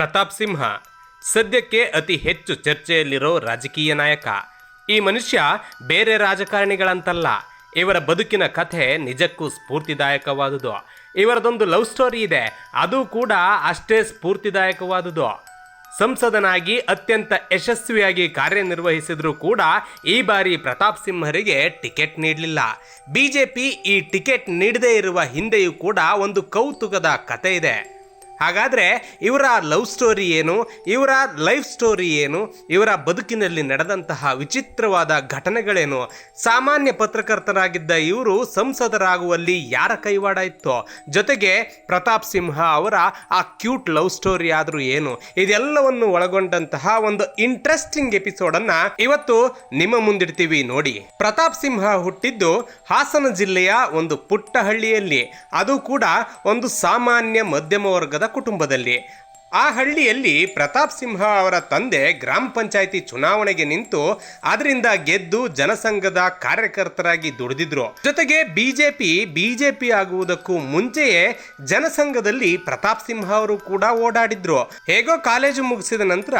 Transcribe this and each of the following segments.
ಪ್ರತಾಪ್ ಸಿಂಹ. ಸದ್ಯಕ್ಕೆ ಅತಿ ಹೆಚ್ಚು ಚರ್ಚೆಯಲ್ಲಿರೋ ರಾಜಕೀಯ ನಾಯಕ. ಈ ಮನುಷ್ಯ ಬೇರೆ ರಾಜಕಾರಣಿಗಳಂತಲ್ಲ. ಇವರ ಬದುಕಿನ ಕಥೆ ನಿಜಕ್ಕೂ ಸ್ಫೂರ್ತಿದಾಯಕವಾದುದು. ಇವರದೊಂದು ಲವ್ ಸ್ಟೋರಿ ಇದೆ. ಅದು ಕೂಡ ಅಷ್ಟೇ ಸ್ಫೂರ್ತಿದಾಯಕವಾದುದು. ಸಂಸದನಾಗಿ ಅತ್ಯಂತ ಯಶಸ್ವಿಯಾಗಿ ಕಾರ್ಯನಿರ್ವಹಿಸಿದರೂ ಕೂಡ ಈ ಬಾರಿ ಪ್ರತಾಪ್ ಸಿಂಹರಿಗೆ ಟಿಕೆಟ್ ನೀಡಲಿಲ್ಲ. ಬಿಜೆಪಿ ಈ ಟಿಕೆಟ್ ನೀಡದೇ ಇರುವ ಹಿಂದೆಯೂ ಕೂಡ ಒಂದು ಕೌತುಕದ ಕತೆ ಇದೆ. ಹಾಗಾದರೆ ಇವರ ಲವ್ ಸ್ಟೋರಿ ಏನು? ಇವರ ಲೈಫ್ ಸ್ಟೋರಿ ಏನು? ಇವರ ಬದುಕಿನಲ್ಲಿ ನಡೆದಂತಹ ವಿಚಿತ್ರವಾದ ಘಟನೆಗಳೇನು? ಸಾಮಾನ್ಯ ಪತ್ರಕರ್ತರಾಗಿದ್ದ ಇವರು ಸಂಸದರಾಗುವಲ್ಲಿ ಯಾರ ಕೈವಾಡ ಇತ್ತು? ಜೊತೆಗೆ ಪ್ರತಾಪ್ ಸಿಂಹ ಅವರ ಆ ಕ್ಯೂಟ್ ಲವ್ ಸ್ಟೋರಿ ಆದರೂ ಏನು? ಇದೆಲ್ಲವನ್ನು ಒಳಗೊಂಡಂತಹ ಒಂದು ಇಂಟ್ರೆಸ್ಟಿಂಗ್ ಎಪಿಸೋಡನ್ನು ಇವತ್ತು ನಿಮ್ಮ ಮುಂದಿಡ್ತೀವಿ ನೋಡಿ. ಪ್ರತಾಪ್ ಸಿಂಹ ಹುಟ್ಟಿದ್ದು ಹಾಸನ ಜಿಲ್ಲೆಯ ಒಂದು ಪುಟ್ಟ ಹಳ್ಳಿಯಲ್ಲಿ ಅದು ಕೂಡ ಒಂದು ಸಾಮಾನ್ಯ ಮಧ್ಯಮ ವರ್ಗದ ಕುಟುಂಬದಲ್ಲಿ. ಆ ಹಳ್ಳಿಯಲ್ಲಿ ಪ್ರತಾಪ್ ಸಿಂಹ ಅವರ ತಂದೆ ಗ್ರಾಮ ಪಂಚಾಯಿತಿ ಚುನಾವಣೆಗೆ ನಿಂತು ಅದರಿಂದ ಗೆದ್ದು ಜನಸಂಘದ ಕಾರ್ಯಕರ್ತರಾಗಿ ದುಡಿದಿದ್ರು. ಜೊತೆಗೆ ಬಿಜೆಪಿ ಬಿಜೆಪಿ ಆಗುವುದಕ್ಕೂ ಮುಂಚೆಯೇ ಜನಸಂಘದಲ್ಲಿ ಪ್ರತಾಪ್ ಸಿಂಹ ಅವರು ಕೂಡ ಓಡಾಡಿದ್ರು. ಹೇಗೋ ಕಾಲೇಜು ಮುಗಿಸಿದ ನಂತರ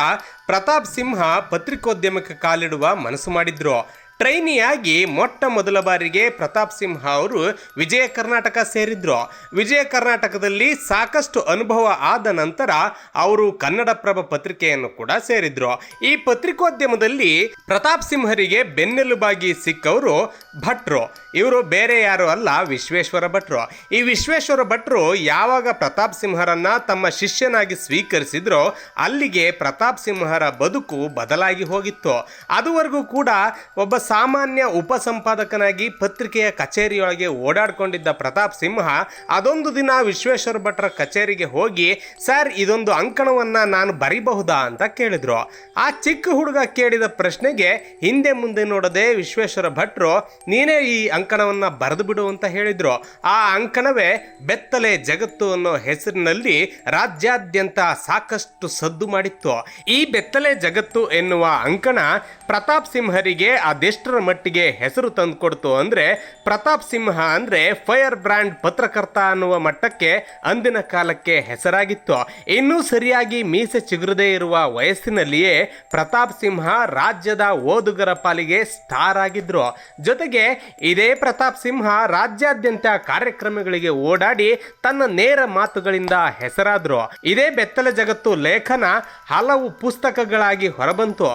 ಪ್ರತಾಪ್ ಸಿಂಹ ಪತ್ರಿಕೋದ್ಯಮಕ್ಕೆ ಕಾಲಿಡುವ ಮನಸ್ಸು ಮಾಡಿದ್ರು. ಟ್ರೈನಿಯಾಗಿ ಮೊಟ್ಟ ಮೊದಲ ಬಾರಿಗೆ ಪ್ರತಾಪ್ ಸಿಂಹ ಅವರು ವಿಜಯ ಕರ್ನಾಟಕ ಸೇರಿದ್ರು. ವಿಜಯ ಕರ್ನಾಟಕದಲ್ಲಿ ಸಾಕಷ್ಟು ಅನುಭವ ಆದ ನಂತರ ಅವರು ಕನ್ನಡಪ್ರಭ ಪತ್ರಿಕೆಯನ್ನು ಕೂಡ ಸೇರಿದ್ರು. ಈ ಪತ್ರಿಕೋದ್ಯಮದಲ್ಲಿ ಪ್ರತಾಪ್ ಸಿಂಹರಿಗೆ ಬೆನ್ನೆಲುಬಾಗಿ ಸಿಕ್ಕವರು ಭಟ್ರು. ಇವರು ಬೇರೆ ಯಾರು ಅಲ್ಲ, ವಿಶ್ವೇಶ್ವರ ಭಟ್ರು. ಈ ವಿಶ್ವೇಶ್ವರ ಭಟ್ರು ಯಾವಾಗ ಪ್ರತಾಪ್ ಸಿಂಹರನ್ನ ತಮ್ಮ ಶಿಷ್ಯನಾಗಿ ಸ್ವೀಕರಿಸಿದ್ರೋ ಅಲ್ಲಿಗೆ ಪ್ರತಾಪ್ ಸಿಂಹರ ಬದುಕು ಬದಲಾಗಿ ಹೋಗಿತ್ತು. ಅದುವರೆಗೂ ಕೂಡ ಒಬ್ಬ ಸಾಮಾನ್ಯ ಉಪಸಂಪಾದಕನಾಗಿ ಪತ್ರಿಕೆಯ ಕಚೇರಿಯೊಳಗೆ ಓಡಾಡಿಕೊಂಡಿದ್ದ ಪ್ರತಾಪ್ ಸಿಂಹ, ಅದೊಂದು ದಿನ ವಿಶ್ವೇಶ್ವರ ಭಟ್ರ ಕಚೇರಿಗೆ ಹೋಗಿ, ಸರ್, ಇದೊಂದು ಅಂಕಣವನ್ನ ನಾನು ಬರಿಬಹುದಾ? ಅಂತ ಕೇಳಿದ್ರು. ಆ ಚಿಕ್ಕ ಹುಡುಗ ಕೇಳಿದ ಪ್ರಶ್ನೆಗೆ, ಹಿಂದೆ ಮುಂದೆ ನೋಡದೆ ವಿಶ್ವೇಶ್ವರ ಭಟ್ರು, ನೀನೇ ಈ ಅಂಕಣವನ್ನ ಬರೆದು ಬಿಡು ಅಂತ ಹೇಳಿದ್ರು. ಆ ಅಂಕಣವೇ ಬೆತ್ತಲೆ ಜಗತ್ತು ಅನ್ನೋ ಹೆಸರಿನಲ್ಲಿ ರಾಜ್ಯಾದ್ಯಂತ ಸಾಕಷ್ಟು ಸದ್ದು ಮಾಡಿತ್ತು. ಈ ಬೆತ್ತಲೆ ಜಗತ್ತು ಎನ್ನುವ ಅಂಕಣ ಪ್ರತಾಪ್ ಸಿಂಹರಿಗೆ ಅದೆಷ್ಟರ ಮಟ್ಟಿಗೆ ಹೆಸರು ತಂದುಕೊಡ್ತು ಅಂದ್ರೆ ಪ್ರತಾಪ್ ಸಿಂಹ ಅಂದ್ರೆ ಫೈರ್ ಬ್ರ್ಯಾಂಡ್ ಪತ್ರಕರ್ತ ಅನ್ನುವ ಮಟ್ಟಕ್ಕೆ ಅಂದಿನ ಕಾಲಕ್ಕೆ ಹೆಸರಾಗಿತ್ತು. ಇನ್ನೂ ಸರಿಯಾಗಿ ಮೀಸೆ ಚಿಗುರದೇ ಇರುವ ವಯಸ್ಸಿನಲ್ಲಿಯೇ ಪ್ರತಾಪ್ ಸಿಂಹ ರಾಜ್ಯದ ಓದುಗರ ಪಾಲಿಗೆ ಸ್ಟಾರ್ ಆಗಿದ್ರು. ಜೊತೆಗೆ ಇದೇ ಪ್ರತಾಪ್ ಸಿಂಹ ರಾಜ್ಯಾದ್ಯಂತ ಕಾರ್ಯಕ್ರಮಗಳಿಗೆ ಓಡಾಡಿ ತನ್ನ ನೇರ ಮಾತುಗಳಿಂದ ಹೆಸರಾದ್ರು. ಇದೇ ಬೆತ್ತಲ ಜಗತ್ತು ಲೇಖನ ಹಲವು ಪುಸ್ತಕಗಳಾಗಿ ಹೊರಬಂತು.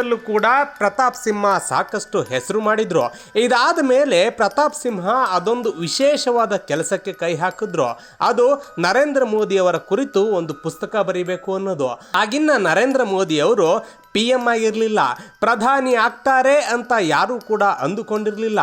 ಪುಸ್ತಕೋದ್ಯಮದಲ್ಲೂ ಕೂಡ ಪ್ರತಾಪ್ ಸಿಂಹ ಸಾಕಷ್ಟು ಹೆಸರು ಮಾಡಿದ್ರು. ಇದಾದ ಮೇಲೆ ಪ್ರತಾಪ್ ಸಿಂಹ ಅದೊಂದು ವಿಶೇಷವಾದ ಕೆಲಸಕ್ಕೆ ಕೈ ಹಾಕಿದ್ರು. ಅದು ನರೇಂದ್ರ ಮೋದಿಯವರ ಕುರಿತು ಒಂದು ಪುಸ್ತಕ ಬರೀಬೇಕು ಅನ್ನೋದು. ಆಗಿನ್ನ ನರೇಂದ್ರ ಮೋದಿ ಅವರು ಪಿ ಎಂ ಆಗಿರಲಿಲ್ಲ, ಪ್ರಧಾನಿ ಆಗ್ತಾರೆ ಅಂತ ಯಾರೂ ಕೂಡ ಅಂದುಕೊಂಡಿರಲಿಲ್ಲ.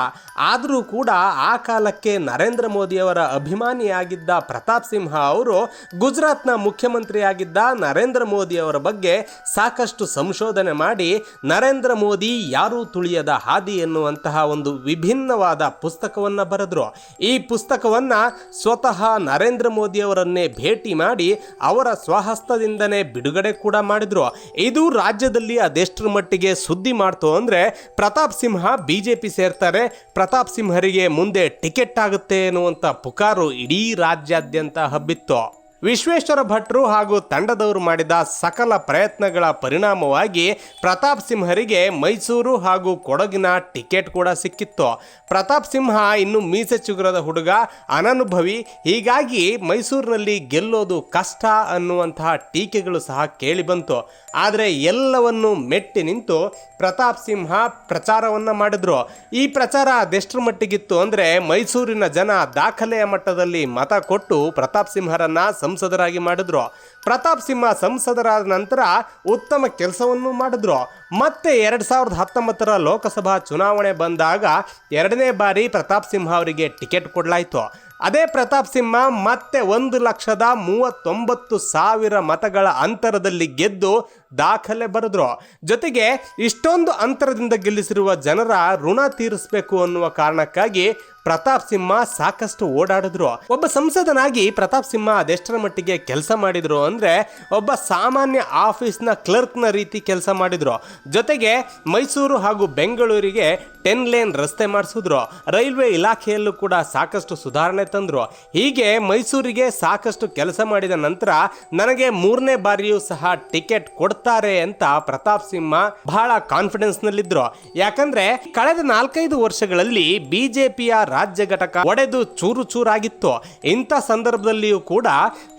ಆದರೂ ಕೂಡ ಆ ಕಾಲಕ್ಕೆ ನರೇಂದ್ರ ಮೋದಿಯವರ ಅಭಿಮಾನಿಯಾಗಿದ್ದ ಪ್ರತಾಪ್ ಸಿಂಹ ಅವರು ಗುಜರಾತ್ನ ಮುಖ್ಯಮಂತ್ರಿಯಾಗಿದ್ದ ನರೇಂದ್ರ ಮೋದಿಯವರ ಬಗ್ಗೆ ಸಾಕಷ್ಟು ಸಂಶೋಧನೆ ಮಾಡಿ, ನರೇಂದ್ರ ಮೋದಿ ಯಾರೂ ತುಳಿಯದ ಹಾದಿ ಎನ್ನುವಂತಹ ಒಂದು ವಿಭಿನ್ನವಾದ ಪುಸ್ತಕವನ್ನು ಬರೆದ್ರು. ಈ ಪುಸ್ತಕವನ್ನು ಸ್ವತಃ ನರೇಂದ್ರ ಮೋದಿಯವರನ್ನೇ ಭೇಟಿ ಮಾಡಿ ಅವರ ಸ್ವಹಸ್ತದಿಂದನೇ ಬಿಡುಗಡೆ ಕೂಡ ಮಾಡಿದರು. ಇದು ರಾಜ್ಯದಲ್ಲಿ ಅದೆಷ್ಟರ ಮಟ್ಟಿಗೆ ಸುದ್ದಿ ಮಾಡ್ತು ಅಂದ್ರೆ ಪ್ರತಾಪ್ ಸಿಂಹ ಬಿಜೆಪಿ ಸೇರ್ತಾರೆ. ಪ್ರತಾಪ್ ಸಿಂಹರಿಗೆ ಮುಂದೆ ಟಿಕೆಟ್ ಆಗುತ್ತೆ ಎನ್ನುವಂಥ ಪುಕಾರು ಇಡೀ ರಾಜ್ಯಾದ್ಯಂತ ಹಬ್ಬಿತ್ತು. ವಿಶ್ವೇಶ್ವರ ಭಟ್ರು ಹಾಗೂ ತಂಡದವರು ಮಾಡಿದ ಸಕಲ ಪ್ರಯತ್ನಗಳ ಪರಿಣಾಮವಾಗಿ ಪ್ರತಾಪ್ ಸಿಂಹರಿಗೆ ಮೈಸೂರು ಹಾಗೂ ಕೊಡಗಿನ ಟಿಕೆಟ್ ಕೂಡ ಸಿಕ್ಕಿತ್ತು. ಪ್ರತಾಪ್ ಸಿಂಹ ಇನ್ನು ಮೀಸೆ ಚಿಗುರದ ಹುಡುಗ, ಅನನುಭವಿ, ಹೀಗಾಗಿ ಮೈಸೂರಿನಲ್ಲಿ ಗೆಲ್ಲೋದು ಕಷ್ಟ ಅನ್ನುವಂತಹ ಟೀಕೆಗಳು ಸಹ ಕೇಳಿಬಂತು ಆದರೆ ಎಲ್ಲವನ್ನು ಮೆಟ್ಟಿ ನಿಂತು ಪ್ರತಾಪ್ ಸಿಂಹ ಪ್ರಚಾರವನ್ನು ಮಾಡಿದ್ರು. ಈ ಪ್ರಚಾರ ಅದೆಷ್ಟರ ಮಟ್ಟಿಗಿತ್ತು ಅಂದರೆ ಮೈಸೂರಿನ ಜನ ದಾಖಲೆಯ ಮಟ್ಟದಲ್ಲಿ ಮತ ಕೊಟ್ಟು ಪ್ರತಾಪ್ ಸಿಂಹರನ್ನ ಸಂಸದರಾಗಿ ಮಾಡಿದ್ರು. ಪ್ರತಾಪ್ ಸಿಂಹ ಸಂಸದರಾದ ನಂತರ ಉತ್ತಮ ಕೆಲಸವನ್ನು ಮಾಡಿದ್ರು. ಮತ್ತೆ ಎರಡು ಸಾವಿರದ ಹತ್ತೊಂಬತ್ತರ ಲೋಕಸಭಾ ಚುನಾವಣೆ ಬಂದಾಗ ಎರಡನೇ ಬಾರಿ ಪ್ರತಾಪ್ ಸಿಂಹ ಅವರಿಗೆ ಟಿಕೆಟ್ ಕೊಡಲಾಯಿತು. ಅದೇ ಪ್ರತಾಪ್ ಸಿಂಹ ಮತ್ತೆ ಒಂದು ಲಕ್ಷದ ಮೂವತ್ತೊಂಬತ್ತು ಸಾವಿರ ಮತಗಳ ಅಂತರದಲ್ಲಿ ಗೆದ್ದು ದಾಖಲೆ ಬರೆದ್ರು. ಜೊತೆಗೆ ಇಷ್ಟೊಂದು ಅಂತರದಿಂದ ಗೆಲ್ಲಿಸಿರುವ ಜನರ ಋಣ ತೀರಿಸಬೇಕು ಅನ್ನುವ ಕಾರಣಕ್ಕಾಗಿ ಪ್ರತಾಪ್ ಸಿಂಹ ಸಾಕಷ್ಟು ಓಡಾಡಿದ್ರು. ಒಬ್ಬ ಸಂಸದನಾಗಿ ಪ್ರತಾಪ್ ಸಿಂಹ ಅದೆಷ್ಟರ ಮಟ್ಟಿಗೆ ಕೆಲಸ ಮಾಡಿದ್ರು ಅಂದ್ರೆ ಒಬ್ಬ ಸಾಮಾನ್ಯ ಆಫೀಸ್ನ ಕ್ಲರ್ಕ್ನ ರೀತಿ ಕೆಲಸ ಮಾಡಿದ್ರು. ಜೊತೆಗೆ ಮೈಸೂರು ಹಾಗೂ ಬೆಂಗಳೂರಿಗೆ ಟೆನ್ ಲೇನ್ ರಸ್ತೆ ಮಾಡಿಸಿದ್ರು. ರೈಲ್ವೆ ಇಲಾಖೆಯಲ್ಲೂ ಕೂಡ ಸಾಕಷ್ಟು ಸುಧಾರಣೆ ತಂದ್ರು. ಹೀಗೆ ಮೈಸೂರಿಗೆ ಸಾಕಷ್ಟು ಕೆಲಸ ಮಾಡಿದ ನಂತರ ನನಗೆ ಮೂರನೇ ಬಾರಿಯೂ ಸಹ ಟಿಕೆಟ್ ಕೊಡ್ತಾರೆ ಅಂತ ಪ್ರತಾಪ್ ಸಿಂಹ ಬಹಳ ಕಾನ್ಫಿಡೆನ್ಸ್ ನಲ್ಲಿದ್ರು. ಯಾಕಂದ್ರೆ ಕಳೆದ ನಾಲ್ಕೈದು ವರ್ಷಗಳಲ್ಲಿ ಬಿಜೆಪಿಯ ರಾಜ್ಯ ಘಟಕ ಒಡೆದು ಚೂರು ಚೂರಾಗಿತ್ತು. ಇಂಥ ಸಂದರ್ಭದಲ್ಲಿಯೂ ಕೂಡ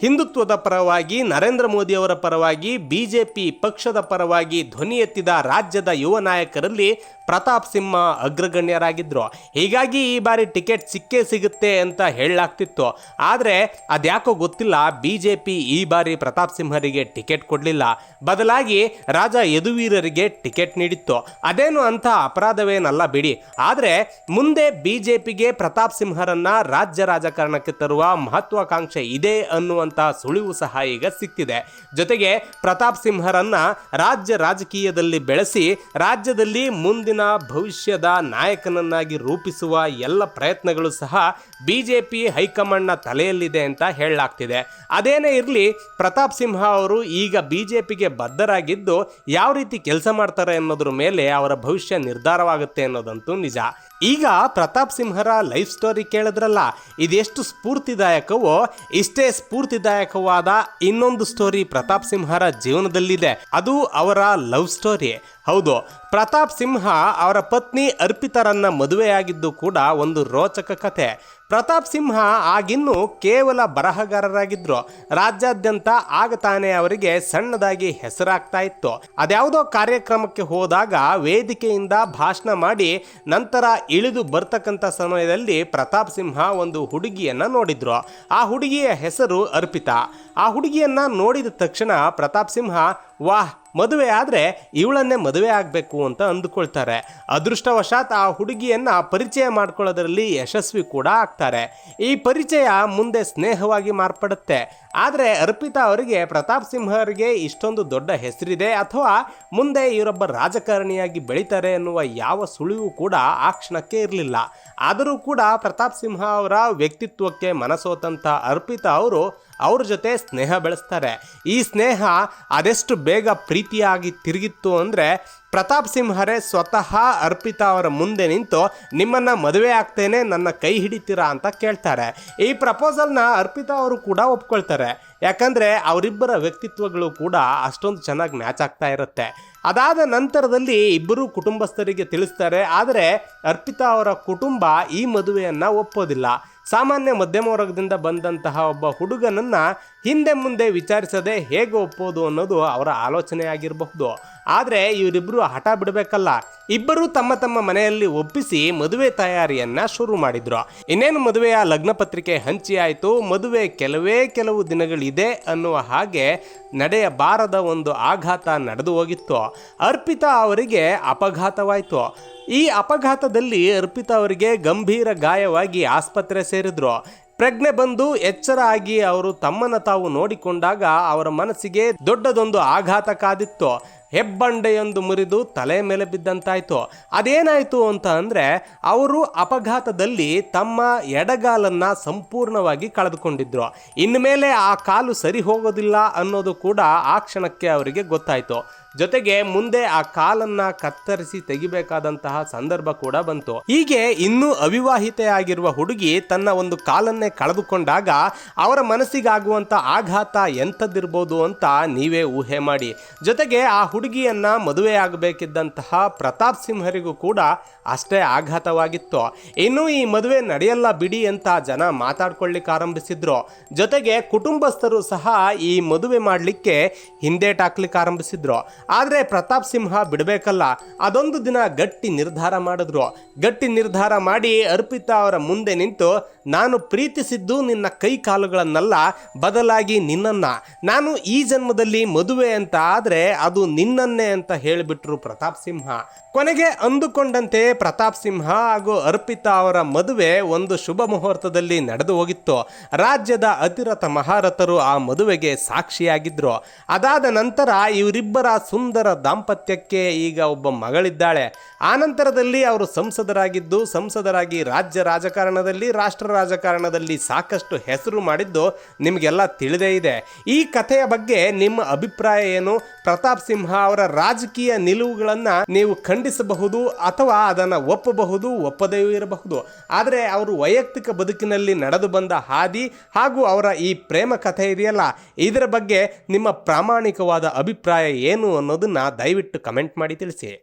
ಹಿಂದುತ್ವದ ಪರವಾಗಿ, ನರೇಂದ್ರ ಮೋದಿ ಅವರ ಪರವಾಗಿ, ಬಿಜೆಪಿ ಪಕ್ಷದ ಪರವಾಗಿ ಧ್ವನಿ ಎತ್ತಿದ ರಾಜ್ಯದ ಯುವ ನಾಯಕರಲ್ಲಿ ಪ್ರತಾಪ್ ಸಿಂಹ ಅಗ್ರಗಣ್ಯರಾಗಿದ್ರು. ಹೀಗಾಗಿ ಈ ಬಾರಿ ಟಿಕೆಟ್ ಸಿಕ್ಕೇ ಸಿಗುತ್ತೆ ಅಂತ ಹೇಳಲಾಗ್ತಿತ್ತು. ಆದರೆ ಅದ್ಯಾಕೋ ಗೊತ್ತಿಲ್ಲ, ಬಿಜೆಪಿ ಈ ಬಾರಿ ಪ್ರತಾಪ್ ಸಿಂಹರಿಗೆ ಟಿಕೆಟ್ ಕೊಡಲಿಲ್ಲ. ಬದಲಾಗಿ ರಾಜ ಯದುವೀರರಿಗೆ ಟಿಕೆಟ್ ನೀಡಿತ್ತು. ಅದೇನು ಅಂಥ ಅಪರಾಧವೇನಲ್ಲ ಬಿಡಿ. ಆದರೆ ಮುಂದೆ ಬಿಜೆಪಿಗೆ ಪ್ರತಾಪ್ ಸಿಂಹರನ್ನ ರಾಜ್ಯ ರಾಜಕಾರಣಕ್ಕೆ ತರುವ ಮಹತ್ವಾಕಾಂಕ್ಷೆ ಇದೆ ಅನ್ನುವಂತಹ ಸುಳಿವು ಸಹ ಈಗ ಸಿಕ್ತಿದೆ. ಜೊತೆಗೆ ಪ್ರತಾಪ್ ಸಿಂಹರನ್ನ ರಾಜ್ಯ ರಾಜಕೀಯದಲ್ಲಿ ಬೆಳೆಸಿ, ರಾಜ್ಯದಲ್ಲಿ ಮುಂದಿನ ಭವಿಷ್ಯದ ನಾಯಕನನ್ನಾಗಿ ರೂಪಿಸುವ ಎಲ್ಲ ಪ್ರಯತ್ನಗಳು ಸಹ ಬಿ ಜೆ ಪಿ ಹೈಕಮಾಂಡ್ನ ತಲೆಯಲ್ಲಿದೆ ಅಂತ ಹೇಳಲಾಗ್ತಿದೆ. ಅದೇನೇ ಇರಲಿ, ಪ್ರತಾಪ್ ಸಿಂಹ ಅವರು ಈಗ ಬಿಜೆಪಿಗೆ ಬದ್ಧರಾಗಿದ್ದು ಯಾವ ರೀತಿ ಕೆಲಸ ಮಾಡ್ತಾರೆ ಅನ್ನೋದ್ರ ಮೇಲೆ ಅವರ ಭವಿಷ್ಯ ನಿರ್ಧಾರವಾಗುತ್ತೆ ಅನ್ನೋದಂತೂ ನಿಜ. ಈಗ ಪ್ರತಾಪ್ ಸಿಂಹರ ಲೈಫ್ ಸ್ಟೋರಿ ಕೇಳಿದ್ರಲ್ಲ, ಇದೆಷ್ಟು ಸ್ಫೂರ್ತಿದಾಯಕವೋ, ಇಷ್ಟೇ ಸ್ಫೂರ್ತಿದಾಯಕವಾದ ಇನ್ನೊಂದು ಸ್ಟೋರಿ ಪ್ರತಾಪ್ ಸಿಂಹರ ಜೀವನದಲ್ಲಿದೆ. ಅದು ಅವರ ಲವ್ ಸ್ಟೋರಿ. ಹೌದು ಪ್ರತಾಪ್ ಸಿಂಹ ಅವರ ಪತ್ನಿ ಅರ್ಪಿತರನ್ನ ಮದುವೆಯಾಗಿದ್ದು ಕೂಡ ಒಂದು ರೋಚಕ ಕಥೆ ಪ್ರತಾಪ್ ಸಿಂಹ ಆಗಿನ್ನು ಕೇವಲ ಬರಹಗಾರರಾಗಿದ್ದರು ರಾಜ್ಯಾದ್ಯಂತ ಆಗ ತಾನೇ ಅವರಿಗೆ ಸಣ್ಣದಾಗಿ ಹೆಸರಾಗ್ತಾ ಇತ್ತು. ಅದ್ಯಾವುದೋ ಕಾರ್ಯಕ್ರಮಕ್ಕೆ ಹೋದಾಗ ವೇದಿಕೆಯಿಂದ ಭಾಷಣ ಮಾಡಿ ನಂತರ ಇಳಿದು ಬರ್ತಕ್ಕಂಥ ಸಮಯದಲ್ಲಿ ಪ್ರತಾಪ್ ಸಿಂಹ ಒಂದು ಹುಡುಗಿಯನ್ನು ನೋಡಿದ್ರು. ಆ ಹುಡುಗಿಯ ಹೆಸರು ಅರ್ಪಿತಾ. ಆ ಹುಡುಗಿಯನ್ನು ನೋಡಿದ ತಕ್ಷಣ ಪ್ರತಾಪ್ ಸಿಂಹ ವಾಹ್, ಮದುವೆ ಆದರೆ ಇವಳನ್ನೇ ಮದುವೆ ಆಗಬೇಕು ಅಂತ ಅಂದುಕೊಳ್ತಾರೆ. ಅದೃಷ್ಟವಶಾತ್ ಆ ಹುಡುಗಿಯನ್ನು ಪರಿಚಯ ಮಾಡ್ಕೊಳ್ಳೋದರಲ್ಲಿ ಯಶಸ್ವಿ ಕೂಡ ಆಗ್ತಾರೆ. ಈ ಪರಿಚಯ ಮುಂದೆ ಸ್ನೇಹವಾಗಿ ಮಾರ್ಪಡುತ್ತೆ. ಆದರೆ ಅರ್ಪಿತಾ ಅವರಿಗೆ, ಪ್ರತಾಪ್ ಸಿಂಹರಿಗೆ ಇಷ್ಟೊಂದು ದೊಡ್ಡ ಹೆಸರಿದೆ ಅಥವಾ ಮುಂದೆ ಇವರೊಬ್ಬ ರಾಜಕಾರಣಿಯಾಗಿ ಬೆಳೀತಾರೆ ಎನ್ನುವ ಯಾವ ಸುಳಿವು ಕೂಡ ಆ ಕ್ಷಣಕ್ಕೆ ಇರಲಿಲ್ಲ. ಆದರೂ ಕೂಡ ಪ್ರತಾಪ್ ಸಿಂಹ ಅವರ ವ್ಯಕ್ತಿತ್ವಕ್ಕೆ ಮನಸೋತಂಥ ಅರ್ಪಿತಾ ಅವರು ಅವ್ರ ಜೊತೆ ಸ್ನೇಹ ಬೆಳೆಸ್ತಾರೆ. ಈ ಸ್ನೇಹ ಅದೆಷ್ಟು ಬೇಗ ಪ್ರೀತಿಯಾಗಿ ತಿರುಗಿತ್ತು ಅಂದರೆ ಪ್ರತಾಪ್ ಸಿಂಹರೇ ಸ್ವತಃ ಅರ್ಪಿತಾ ಅವರ ಮುಂದೆ ನಿಂತು, ನಿಮ್ಮನ್ನು ಮದುವೆ ಆಗ್ತೇನೆ, ನನ್ನ ಕೈ ಹಿಡಿತೀರಾ? ಅಂತ ಕೇಳ್ತಾರೆ. ಈ ಪ್ರಪೋಸಲ್ನ ಅರ್ಪಿತಾ ಅವರು ಕೂಡ ಒಪ್ಕೊಳ್ತಾರೆ. ಯಾಕಂದರೆ ಅವರಿಬ್ಬರ ವ್ಯಕ್ತಿತ್ವಗಳು ಕೂಡ ಅಷ್ಟೊಂದು ಚೆನ್ನಾಗಿ ಮ್ಯಾಚ್ ಆಗ್ತಾ ಇರುತ್ತೆ. ಅದಾದ ನಂತರದಲ್ಲಿ ಇಬ್ಬರು ಕುಟುಂಬಸ್ಥರಿಗೆ ತಿಳಿಸ್ತಾರೆ, ಆದರೆ ಅರ್ಪಿತಾ ಅವರ ಕುಟುಂಬ ಈ ಮದುವೆಯನ್ನು ಒಪ್ಪೋದಿಲ್ಲ. ಸಾಮಾನ್ಯ ಮಧ್ಯಮ ವರ್ಗದಿಂದ ಬಂದಂತಹ ಒಬ್ಬ ಹುಡುಗನನ್ನು ಹಿಂದೆ ಮುಂದೆ ವಿಚಾರಿಸದೆ ಹೇಗೆ ಒಪ್ಪೋದು ಅನ್ನೋದು ಅವರ ಆಲೋಚನೆ ಆಗಿರಬಹುದು ಆದರೆ ಇವರಿಬ್ಬರು ಹಠ ಬಿಡಬೇಕಲ್ಲ. ಇಬ್ಬರು ತಮ್ಮ ತಮ್ಮ ಮನೆಯಲ್ಲಿ ಒಪ್ಪಿಸಿ ಮದುವೆ ತಯಾರಿಯನ್ನ ಶುರು ಮಾಡಿದ್ರು. ಇನ್ನೇನು ಮದುವೆಯ ಲಗ್ನ ಪತ್ರಿಕೆ ಹಂಚಿ ಆಯಿತು ಮದುವೆ ಕೆಲವೇ ಕೆಲವು ದಿನಗಳಿದೆ ಅನ್ನುವ ಹಾಗೆ ನಡೆಯಬಾರದ ಒಂದು ಆಘಾತ ನಡೆದು ಹೋಗಿತ್ತು. ಅರ್ಪಿತಾ ಅವರಿಗೆ ಅಪಘಾತವಾಯಿತು. ಈ ಅಪಘಾತದಲ್ಲಿ ಅರ್ಪಿತಾ ಅವರಿಗೆ ಗಂಭೀರ ಗಾಯವಾಗಿ ಆಸ್ಪತ್ರೆ ಸೇರಿದ್ರು. ಪ್ರಜ್ಞೆ ಬಂದು ಎಚ್ಚರ ಆಗಿ ಅವರು ತಮ್ಮನ್ನು ತಾವು ನೋಡಿಕೊಂಡಾಗ ಅವರ ಮನಸ್ಸಿಗೆ ದೊಡ್ಡದೊಂದು ಆಘಾತ ಕಾದಿತ್ತು. ಹೆಬ್ಬಂಡೆಯೊಂದು ಮುರಿದು ತಲೆ ಮೇಲೆ ಬಿದ್ದಂತಾಯ್ತು. ಅದೇನಾಯ್ತು ಅಂತ ಅಂದ್ರೆ, ಅವರು ಅಪಘಾತದಲ್ಲಿ ತಮ್ಮ ಎಡಗಾಲನ್ನ ಸಂಪೂರ್ಣವಾಗಿ ಕಳೆದುಕೊಂಡಿದ್ರು. ಇನ್ಮೇಲೆ ಆ ಕಾಲು ಸರಿ ಹೋಗೋದಿಲ್ಲ ಅನ್ನೋದು ಕೂಡ ಆ ಕ್ಷಣಕ್ಕೆ ಅವರಿಗೆ ಗೊತ್ತಾಯ್ತು. ಜೊತೆಗೆ ಮುಂದೆ ಆ ಕಾಲನ್ನ ಕತ್ತರಿಸಿ ತೆಗಿಬೇಕಾದಂತಹ ಸಂದರ್ಭ ಕೂಡ ಬಂತು. ಹೀಗೆ ಇನ್ನೂ ಅವಿವಾಹಿತೆಯಾಗಿರುವ ಹುಡುಗಿ ತನ್ನ ಒಂದು ಕಾಲನ್ನೇ ಕಳೆದುಕೊಂಡಾಗ ಅವರ ಮನಸ್ಸಿಗಾಗುವಂತ ಆಘಾತ ಎಂಥದ್ದಿರ್ಬೋದು ಅಂತ ನೀವೇ ಊಹೆ ಮಾಡಿ. ಜೊತೆಗೆ ಆ ಹುಡುಗಿಯನ್ನ ಮದುವೆಯಾಗಬೇಕಿದ್ದಂತಹ ಪ್ರತಾಪ್ ಸಿಂಹರಿಗೂ ಕೂಡ ಅಷ್ಟೇ ಆಘಾತವಾಗಿತ್ತು. ಇನ್ನು ಈ ಮದುವೆ ನಡೆಯಲ್ಲ ಬಿಡಿ ಅಂತ ಜನ ಮಾತಾಡ್ಕೊಳ್ಳಿಕ್ಕೆ ಆರಂಭಿಸಿದ್ರು. ಜೊತೆಗೆ ಕುಟುಂಬಸ್ಥರು ಸಹ ಈ ಮದುವೆ ಮಾಡಲಿಕ್ಕೆ ಹಿಂದೇಟಾಕ್ಲಿಕ್ಕೆ ಆರಂಭಿಸಿದ್ರು. ಆದರೆ ಪ್ರತಾಪ್ ಸಿಂಹ ಬಿಡಬೇಕಲ್ಲ, ಅದೊಂದು ದಿನ ಗಟ್ಟಿ ನಿರ್ಧಾರ ಮಾಡಿದ್ರು. ಗಟ್ಟಿ ನಿರ್ಧಾರ ಮಾಡಿ ಅರ್ಪಿತಾ ಅವರ ಮುಂದೆ ನಿಂತು, ನಾನು ಪ್ರೀತಿಸಿದ್ದು ನಿನ್ನ ಕೈ ಕಾಲುಗಳನ್ನೆಲ್ಲ, ಬದಲಾಗಿ ನಿನ್ನನ್ನ. ನಾನು ಈ ಜನ್ಮದಲ್ಲಿ ಮದುವೆ ಅಂತ ಆದ್ರೆ ಅದು ನಿನ್ನನ್ನೇ ಅಂತ ಹೇಳಿಬಿಟ್ರು ಪ್ರತಾಪ್ ಸಿಂಹ. ಕೊನೆಗೆ ಅಂದುಕೊಂಡಂತೆ ಪ್ರತಾಪ್ ಸಿಂಹ ಹಾಗೂ ಅರ್ಪಿತಾ ಅವರ ಮದುವೆ ಒಂದು ಶುಭ ಮುಹೂರ್ತದಲ್ಲಿ ನಡೆದು ಹೋಗಿತ್ತು. ರಾಜ್ಯದ ಅತಿರಥ ಮಹಾರಥರು ಆ ಮದುವೆಗೆ ಸಾಕ್ಷಿಯಾಗಿದ್ರು. ಅದಾದ ನಂತರ ಇವರಿಬ್ಬರ ಸುಂದರ ದಾಂಪತ್ಯಕ್ಕೆ ಈಗ ಒಬ್ಬ ಮಗಳಿದ್ದಾಳೆ. ಆನಂತರದಲ್ಲಿ ಅವರು ಸಂಸದರಾಗಿದ್ದು, ಸಂಸದರಾಗಿ ರಾಜ್ಯ ರಾಜಕಾರಣದಲ್ಲಿ, ರಾಷ್ಟ್ರ ರಾಜಕಾರಣದಲ್ಲಿ ಸಾಕಷ್ಟು ಹೆಸರು ಮಾಡಿದ್ದು ನಿಮಗೆಲ್ಲ ತಿಳಿದೇ ಇದೆ. ಈ ಕಥೆಯ ಬಗ್ಗೆ ನಿಮ್ಮ ಅಭಿಪ್ರಾಯ ಏನು? ಪ್ರತಾಪ್ ಸಿಂಹ ಅವರ ರಾಜಕೀಯ ನಿಲುವುಗಳನ್ನು ನೀವು ಖಂಡಿಸಬಹುದು ಅಥವಾ ಅದನ್ನು ಒಪ್ಪಬಹುದು ಒಪ್ಪದೆಯೂ ಇರಬಹುದು. ಆದರೆ ಅವರು ವೈಯಕ್ತಿಕ ಬದುಕಿನಲ್ಲಿ ನಡೆದು ಬಂದ ಹಾದಿ ಹಾಗೂ ಅವರ ಈ ಪ್ರೇಮ ಕಥೆ ಇದೆಯಲ್ಲ, ಇದರ ಬಗ್ಗೆ ನಿಮ್ಮ ಪ್ರಾಮಾಣಿಕವಾದ ಅಭಿಪ್ರಾಯ ಏನು ಅನ್ನೋದನ್ನು ದಯವಿಟ್ಟು ಕಮೆಂಟ್ ಮಾಡಿ ತಿಳಿಸಿ.